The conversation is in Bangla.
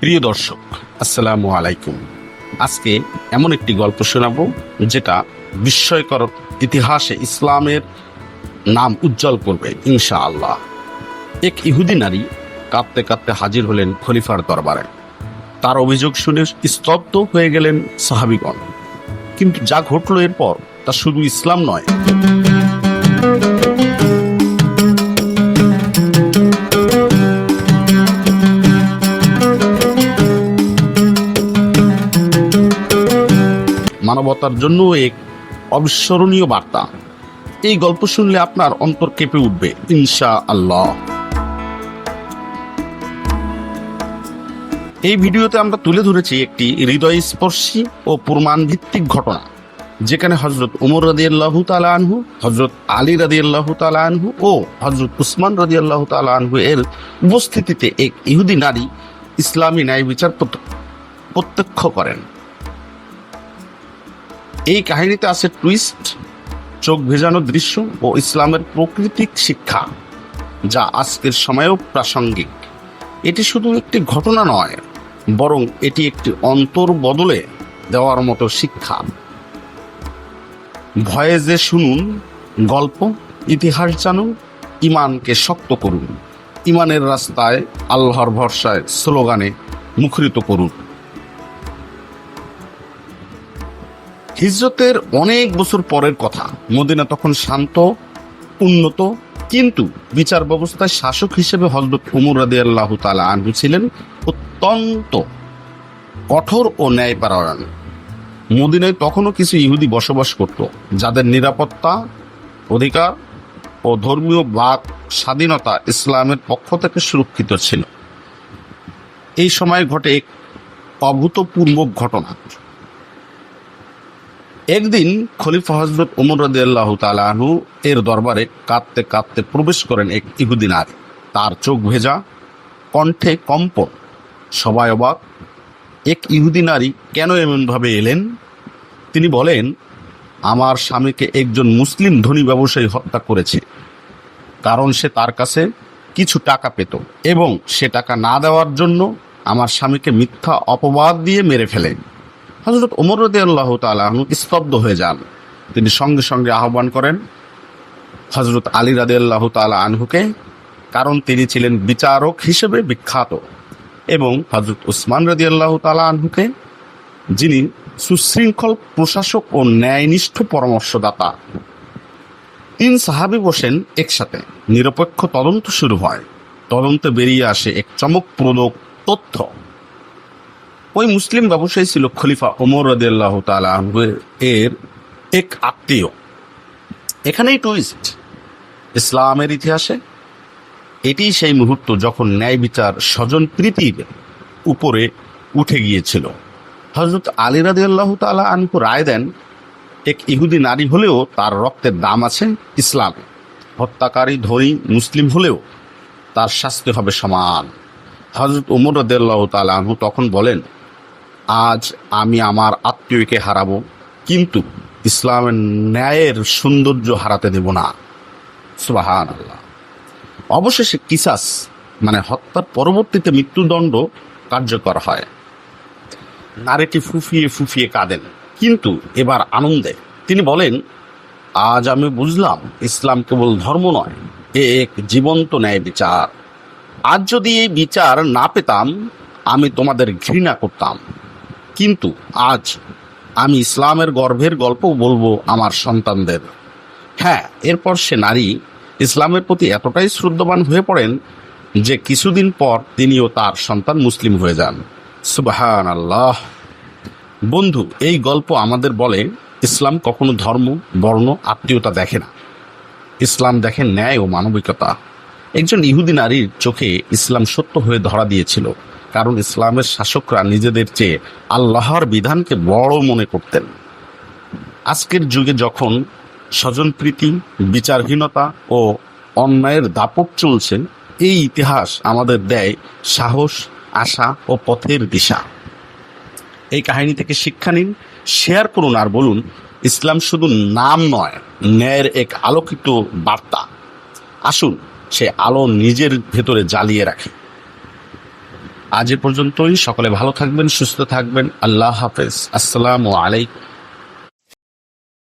প্রিয় দর্শক, আসসালামু আলাইকুম। আজকে এমন একটি গল্প শোনাবো যেটা বিস্ময়কর ইতিহাসে ইসলামের নাম উজ্জ্বল করবে, ইনশাআল্লাহ। এক ইহুদি নারী কাঁদতে কাঁদতে হাজির হলেন খলিফার দরবারে। তার অভিযোগ শুনে স্তব্ধ হয়ে গেলেন সাহাবিগণ। কিন্তু যা ঘটলো এরপর তা শুধু ইসলাম নয়। মানবতার জন্য এক অবিস্মরণীয় বার্তা। এই গল্প শুনলে আপনার অন্তর কেঁপে উঠবে ইনশা আল্লাহ এই ভিডিওতে আমরা তুলে ধরেছি একটি হৃদয়স্পর্শী ও প্রমাণ ভিত্তিক ঘটনা, যেখানে হজরত উমর রাদি আল্লাহ আনহু হজরত আলী রাদি আল্লাহ আনহু ও হজরত উসমান রাদি আল্লাহ আনহু এর উপস্থিতিতে এক ইহুদি নারী ইসলামী ন্যায় বিচার প্রত- প্রত্যক্ষ করেন। এই কাহিনীতে আছে টুইস্ট চোখ ভেজানো দৃশ্য ও ইসলামের প্রকৃতিক শিক্ষা, যা আজকের সময়েও প্রাসঙ্গিক। এটি শুধু একটি ঘটনা নয়, বরং এটি একটি অন্তর বদলে দেওয়ার মতো শিক্ষা। ভয়ে যে শুনুন, গল্প, ইতিহাস জানুন ইমানকে শক্ত করুন ইমানের রাস্তায় আল্লাহর ভরসায় স্লোগানে মুখরিত করুন। হিজরতের অনেক বছর পরের কথা। মদিনা তখন শান্ত, উন্নত, কিন্তু বিচার ব্যবস্থায় শাসক হিসেবে হজরত উমর রাদি আল্লাহ তালা আনহু ছিলেন অত্যন্ত কঠোর ও ন্যায়পরায়ণ। মদিনায় তখনও কিছু ইহুদি বসবাস করত, যাদের নিরাপত্তা, অধিকার ও ধর্মীয় বাক স্বাধীনতা ইসলামের পক্ষ থেকে সুরক্ষিত ছিল। এই সময় ঘটে এক অভূতপূর্ব ঘটনা। একদিন খলিফা হজরত উমর রাদিয়াল্লাহ তালাহু এর দরবারে কাঁদতে কাঁদতে প্রবেশ করেন এক ইহুদি নারী। তার চোখ ভেজা, কণ্ঠে কম্প সবাই অবাক। এক ইহুদি নারী কেন এমনভাবে এলেন? তিনি বলেন, আমার স্বামীকে একজন মুসলিম ধনী ব্যবসায়ী হত্যা করেছে। কারণ সে তার কাছে কিছু টাকা পেত এবং সে টাকা না দেওয়ার জন্য আমার স্বামীকে মিথ্যা অপবাদ দিয়ে মেরে ফেলেন হজরত ওমর রদি আল্লাহ স্তব্ধ হয়ে যান। তিনি সঙ্গে সঙ্গে আহ্বান করেন হজরত আলী রাদে আল্লাহ তালা আনহুকে, কারণ তিনি ছিলেন বিচারক হিসেবে বিখ্যাত এবং হজরত উসমান রদি আল্লাহ তালা আনহুকে, যিনি সুশৃঙ্খল প্রশাসক ও ন্যায়নিষ্ঠ পরামর্শদাতা। তিন সাহাবি বসেন একসাথে। নিরপেক্ষ তদন্ত শুরু হয়। তদন্তে বেরিয়ে আসে এক চমকপ্রদ তথ্য। ওই মুসলিম ব্যবসায়ী ছিল খলিফা ওমর রাদিয়াল্লাহু আনহু এর এক আত্মীয়। এখানেই টুইস্ট ইসলামের ইতিহাসে এটি সেই মুহূর্ত যখন ন্যায় বিচার স্বজন প্রীতির উপরে উঠে গিয়েছিল। হজরত আলী রাদিয়াল্লাহু তালা আনহু রায় দেন, এক ইহুদি নারী হলেও তার রক্তের দাম আছে ইসলামে। হত্যাকারী, ধনী, মুসলিম হলেও তার শাস্তি হবে সমান। হজরত উমর রদাল্লাহ তালু তখন বলেন আজ আমি আমার আত্মীয়কে হারাবো, কিন্তু ইসলামের ন্যায়ের সৌন্দর্য হারাতে দেব না। সুবাহান আল্লাহ অবশেষে কিসাস মানে হত্যার পরবর্তীতে মৃত্যুদণ্ড কার্যকর হয়। নারীটি ফুফিয়ে ফুফিয়ে কাঁদেন, কিন্তু এবার আনন্দে। তিনি বলেন, আজ আমি বুঝলাম, ইসলাম কেবল ধর্ম নয়, এ এক জীবন্ত ন্যায় বিচার। আজ যদি এই বিচার না পেতাম, আমি তোমাদের ঘৃণা করতাম। কিন্তু আজ আমি ইসলামের গর্ভের গল্প বলব আমার সন্তানদের। হ্যাঁ এরপর সে নারী ইসলামের প্রতি এতটাই শ্রদ্ধাবান হয়ে পড়েন যে কিছুদিন পর তিনিও তার সন্তান মুসলিম হয়ে যান। সুবাহান আল্লাহ বন্ধু, এই গল্প আমাদের বলে ইসলাম কখনো ধর্ম, বর্ণ, আত্মীয়তা দেখে না। ইসলাম দেখে ন্যায় ও মানবিকতা। একজন ইহুদি নারীর চোখে ইসলাম সত্য হয়ে ধরা দিয়েছিল। কারণ ইসলামের শাসকরা নিজেদের চেয়ে আল্লাহর বিধানকে বড় মনে করতেন। আজকের যুগে যখন স্বজনপ্রীতি বিচারহীনতা ও অন্যায়ের দাপট চলছে, এই ইতিহাস আমাদের দেয় সাহস, আশা ও পথের দিশা। এই কাহিনী থেকে শিক্ষা নিন, শেয়ার করুন আর বলুন, ইসলাম শুধু নাম নয়, ন্যায়ের এক আলোকিত বার্তা। আসুন সে আলো নিজের ভেতরে জ্বালিয়ে রাখে। আজ এ পর্যন্তই। সকলে ভালো থাকবেন সুস্থ থাকবেন। আল্লাহ হাফেজ। আসসালামু আলাইকুম।